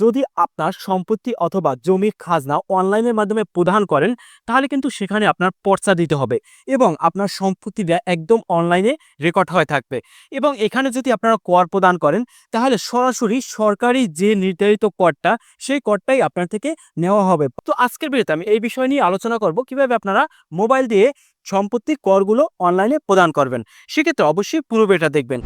যদি আপনার সম্পত্তি অথবা জমি খাজনা অনলাইনের মাধ্যমে প্রদান করেন, তাহলে কিন্তু সেখানে আপনার পর্চা দিতে হবে এবং আপনার সম্পত্তিটা একদম অনলাইনে রেকর্ড হয়ে থাকবে। এবং এখানে যদি আপনারা কর প্রদান করেন, তাহলে সরাসরি সরকারি যে নির্ধারিত করটা, সেই করটাই আপনার থেকে নেওয়া হবে। তো আজকের ভিডিওতে আমি এই বিষয় নিয়ে আলোচনা করব, কীভাবে আপনারা মোবাইল দিয়ে সম্পত্তি করগুলো অনলাইনে প্রদান করবেন। সেক্ষেত্রে অবশ্যই পুরো ভিডিওটা দেখবেন।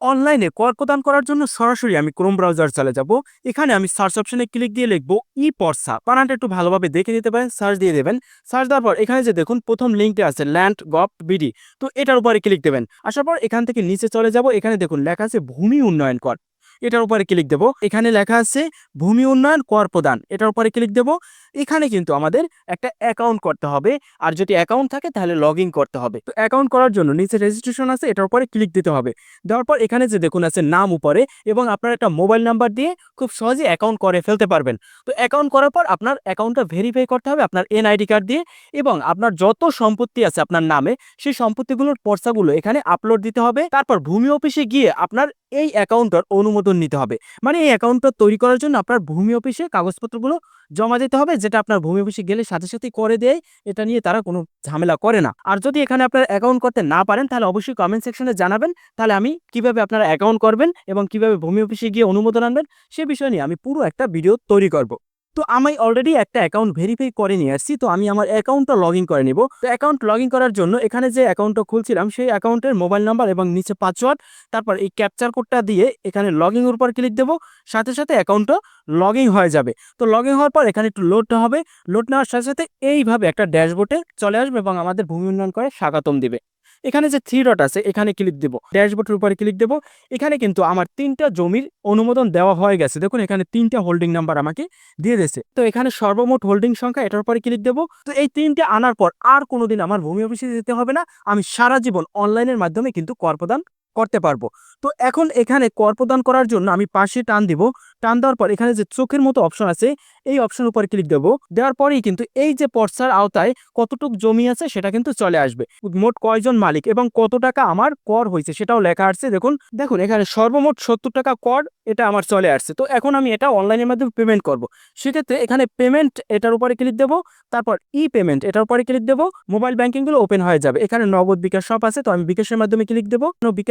অনলাইনে কর প্রদান করার জন্য সরাসরি আমি ক্রোম ব্রাউজার চলে যাব। এখানে আমি সার্চ অপশনে ক্লিক দিয়ে লিখব ই পর্সা বানানটা একটু ভালোভাবে দেখে নিতে পারেন সার্চ দিয়ে দেবেন। সার্চ দেওয়ার পর এখানে যে দেখুন, প্রথম লিঙ্কটা আছে ল্যান্ড গপ বিডি তো এটার উপরে ক্লিক দেবেন। আসার পর এখান থেকে নিচে চলে যাব। এখানে দেখুন, লেখা আছে ভূমি উন্নয়ন কর। এটার উপরে ক্লিক দেবো? এখানে লেখা আছে ভূমি উন্নয়ন কর প্রদান। এটার উপরে ক্লিক দেবো? এখানে কিন্তু আমাদের একটা অ্যাকাউন্ট করতে হবে। আর যদি অ্যাকাউন্ট থাকে, তাহলে লগ করতে হবে। তো অ্যাকাউন্ট করার জন্য নিচে রেজিস্ট্রেশন আছে, এটার উপরে ক্লিক দিতে হবে। দেওয়ার পর এখানে যে দেখুন আছে নাম উপরে, এবং আপনার একটা মোবাইল নাম্বার দিয়ে খুব সহজে অ্যাকাউন্ট করে ফেলতে পারবেন। তো অ্যাকাউন্ট করার পর আপনার অ্যাকাউন্টটা ভেরিফাই করতে হবে আপনার এনআইডি কার্ড দিয়ে, এবং আপনার যত সম্পত্তি আছে আপনার নামে, সেই সম্পত্তিগুলোর পর্চাগুলো এখানে আপলোড দিতে হবে। তারপর ভূমি অফিসে গিয়ে আপনার এই অ্যাকাউন্টটার অনুমোদন নিতে হবে। মানে এই অ্যাকাউন্টটা তৈরি করার জন্য আপনার ভূমি অফিসে কাগজপত্রগুলো জমা দিতে হবে, যেটা আপনার ভূমি অফিসে গেলে সাথে সাথে করে দেয়। এটা নিয়ে তারা কোনো ঝামেলা করে না। আর যদি এখানে আপনার অ্যাকাউন্ট করতে না পারেন, তাহলে অবশ্যই কমেন্ট সেকশনে জানাবেন। তাহলে আমি কীভাবে আপনারা অ্যাকাউন্ট করবেন এবং কীভাবে ভূমি অফিসে গিয়ে অনুমোদন আনবেন, সে বিষয় নিয়ে আমি পুরো একটা ভিডিও তৈরি করব। তো আমি অলরেডি একটা অ্যাকাউন্ট ভেরিফাই করে নিয়ে আসছি, তো আমি আমার অ্যাকাউন্টটা লগ ইন করে নিব। তো অ্যাকাউন্ট লগ ইন করার জন্য এখানে যে অ্যাকাউন্টটা খুলছিলাম, সেই অ্যাকাউন্টের মোবাইল নাম্বার এবং নিচে পাসওয়ার্ড তারপর এই ক্যাপচার কোডটা দিয়ে এখানে লগ ইনের উপর ক্লিক দেবো, সাথে সাথে অ্যাকাউন্টটা লগ ইন হয়ে যাবে। তো লগ ইন হওয়ার পর এখানে একটু লোড হবে লোড নেওয়ার সাথে সাথে এইভাবে একটা ড্যাশবোর্ডে চলে আসবে এবং আমাদের ভূমি উন্নয়ন করে স্বাগতম দিবে। এখানে যে থ্রি ডট আছে, এখানে ক্লিক দেবো। ড্যাশবোর্ডের উপরে ক্লিক দেবো। এখানে কিন্তু আমার তিনটা জমির অনুমোদন দেওয়া হয়ে গেছে। দেখুন, এখানে তিনটা হোল্ডিং নাম্বার আমাকে দিয়ে দিয়েছে। তো এখানে সর্বমোট হোল্ডিং সংখ্যা, এটার উপরে ক্লিক দেবো। তো এই তিনটে আনার পর আর কোনোদিন আমার ভূমি অফিসে যেতে হবে না। আমি সারা জীবন অনলাইনের মাধ্যমে কিন্তু কর প্রদান করতে পারব। তো এখন এখানে কর প্রদান করার জন্য আমি পাশে টান দিব। টান দেওয়ার পর এখানে যে চোখের মতো অপশন আছে, এই অপশন উপরে ক্লিক দেবো। দেওয়ার পরেই কিন্তু এই যে পর্সার আওতায় কতটুক জমি আছে সেটা কিন্তু চলে আসবে। মোট কয়জন মালিক এবং কত টাকা আমার কর হয়েছে সেটাও লেখা আসছে দেখুন দেখুন এখানে সর্বমোট সত্তর টাকা কর এটা আমার চলে আসছে। তো এখন আমি এটা অনলাইনের মাধ্যমে পেমেন্ট করব। সেক্ষেত্রে এখানে পেমেন্ট এটার উপরে ক্লিক দেব। তারপর ই পেমেন্ট এটার উপরে ক্লিক দেবো। মোবাইল ব্যাংকিংগুলো ওপেন হয়ে যাবে। এখানে নগদ বিকাশ সব আছে, তো আমি বিকাশের মাধ্যমে ক্লিক দেবো।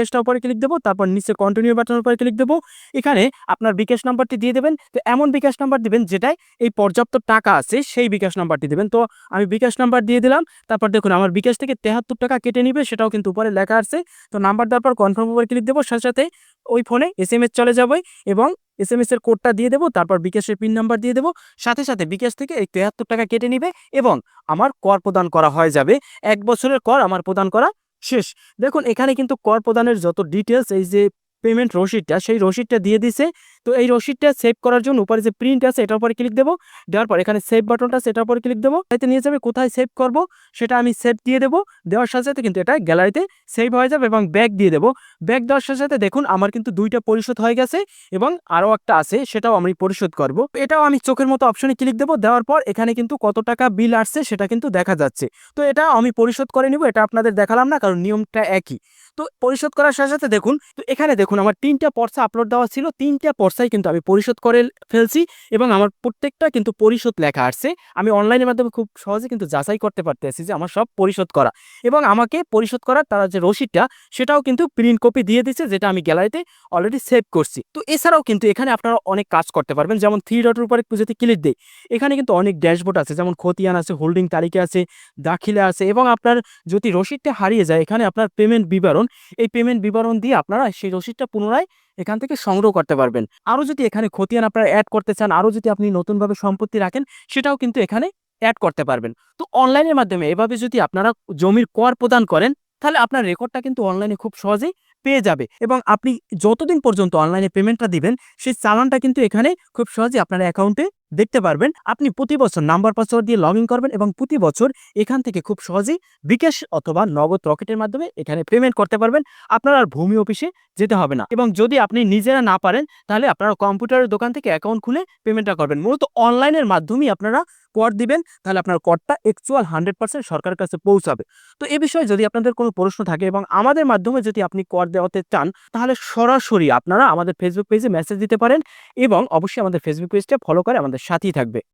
বিকাশটা উপরে ক্লিক দেবো, তারপর নিচে কন্টিনিউ বাটনের উপরে ক্লিক দেবো। এখানে আপনার বিকাশ নাম্বারটি দিয়ে দেবেন। তো এমন বিকাশ নাম্বার দিবেন যেটাই এই পর্যাপ্ত টাকা আছে, সেই বিকাশ নাম্বারটি দেবেন। তো আমি বিকাশ নাম্বার দিয়ে দিলাম। তারপর দেখুন আমার বিকাশ থেকে তেহাত্তর টাকা কেটে নিবে, সেটাও কিন্তু উপরে লেখা আছে। তো নাম্বার দেওয়ার পর কনফার্ম উপরে ক্লিক দেবো, সাথে সাথে ওই ফোনে এস এম এস চলে যাবে এবং এস এম এস এর কোডটা দিয়ে দেবো, তারপর বিকাশের পিন নাম্বার দিয়ে দেবো। সাথে সাথে বিকাশ থেকে এই তেহাত্তর টাকা কেটে নিবে এবং আমার কর প্রদান করা হয়ে যাবে। এক বছরের কর আমার প্রদান করা শেষ। দেখুন, এখানে কিন্তু কর প্রদানের যত ডিটেলস এই যে পেমেন্ট রসিদটা, সেই রসিদটা দিয়ে দিছে। তো এই রসিদটা সেভ করার জন্য উপরে যে প্রিন্ট আছে, এটার উপরে ক্লিক দেবো। দেওয়ার পর এখানে সেভ বাটনটা এটার উপরে ক্লিক দেবো। এতে নিয়ে যাবে, কোথায় সেভ করব? সেটা আমি সেভ দিয়ে দেবো। দেওয়ার সাথে সাথে কিন্তু এটা গ্যালারিতে সেভ হয়ে যাবে এবং ব্যাগ দিয়ে দেবো। ব্যাগ দেওয়ার সাথে সাথে দেখুন, আমার কিন্তু দুইটা পরিশোধ হয়ে গেছে এবং আরও একটা আছে, সেটাও আমি পরিশোধ করব। এটাও আমি চোখের মতো অপশনে ক্লিক দেবো। দেওয়ার পর এখানে কিন্তু কত টাকা বিল আসছে, সেটা কিন্তু দেখা যাচ্ছে। তো এটা আমি পরিশোধ করে নিব, এটা আপনাদের দেখালাম না, কারণ নিয়মটা একই। তো পরিশোধ করার সাথে সাথে দেখুন, তো এখানে দেখুন, আমার তিনটা পর্সা আপলোড দেওয়া ছিল, তিনটা পর্সাই কিন্তু আমি পরিশোধ করে ফেলছি এবং আমার প্রত্যেকটা কিন্তু পরিশোধ লেখা আসছে। আমি অনলাইনের মাধ্যমে খুব সহজে কিন্তু যাচাই করতে পারতেছি যে আমার সব পরিশোধ করা। এবং আমাকে পরিশোধ করার তারা যে রসিদটা, সেটাও কিন্তু প্রিন্ট কপি দিয়ে দিচ্ছে যেটা আমি গ্যালারিতে অলরেডি সেভ করছি। তো এছাড়াও কিন্তু এখানে আপনারা অনেক কাজ করতে পারবেন। যেমন থ্রি ডটের উপরে যদি ক্লিক দিই। এখানে কিন্তু অনেক ড্যাশবোর্ড আছে, যেমন খতিয়ান আছে হোল্ডিং তালিকা আছে, দাখিলা আছে এবং আপনার যদি রসিদটা হারিয়ে যায়, এখানে আপনার পেমেন্ট বিবরণ, এই পেমেন্ট বিবরণ দিয়ে আপনারা সেই রসিদটা পুনরায় এখান থেকে সংগ্রহ করতে পারবেন। আরও যদি এখানে খতিয়ান আপনারা অ্যাড করতে চান, আরও যদি আপনি নতুনভাবে সম্পত্তি রাখেন, সেটাও কিন্তু এখানে অ্যাড করতে পারবেন। তো অনলাইনের মাধ্যমে এভাবে যদি আপনারা জমির কর প্রদান করেন, তাহলে আপনার রেকর্ডটা কিন্তু অনলাইনে খুব সহজেই পেয়ে যাবে এবং আপনি যতদিন পর্যন্ত অনলাইনে পেমেন্টটা দিবেন, সেই চালানটা কিন্তু এখানে খুব সহজে আপনার অ্যাকাউন্টে দেখতে পারবেন, আপনি প্রতি বছর নাম্বার পাসওয়ার্ড দিয়ে লগ করবেন এবং প্রতি বছর এখান থেকে খুব সহজেই বিকাশ অথবা নগদ রকেটের মাধ্যমে এখানে পেমেন্ট করতে পারবেন। আপনার আর ভূমি অফিসে যেতে হবে না এবং যদি আপনি নিজেরা না পারেন, তাহলে আপনারা কম্পিউটারের দোকান থেকে অ্যাকাউন্ট খুলে পেমেন্টটা করবেন। মূলত অনলাইনের মাধ্যমেই আপনারা কর দিবেন, তাহলে আপনার করটা অ্যাকচুয়াল হান্ড্রেড পার্সেন্ট সরকারের কাছে পৌঁছাবে। তো এ বিষয়ে যদি আপনাদের কোনো প্রশ্ন থাকে এবং আমাদের মাধ্যমে যদি আপনি কর দেওয়াতে চান, তাহলে সরাসরি আপনারা আমাদের ফেসবুক পেজে মেসেজ দিতে পারেন এবং অবশ্যই আমাদের ফেসবুক পেজটা ফলো করে সাথেই থাকবে।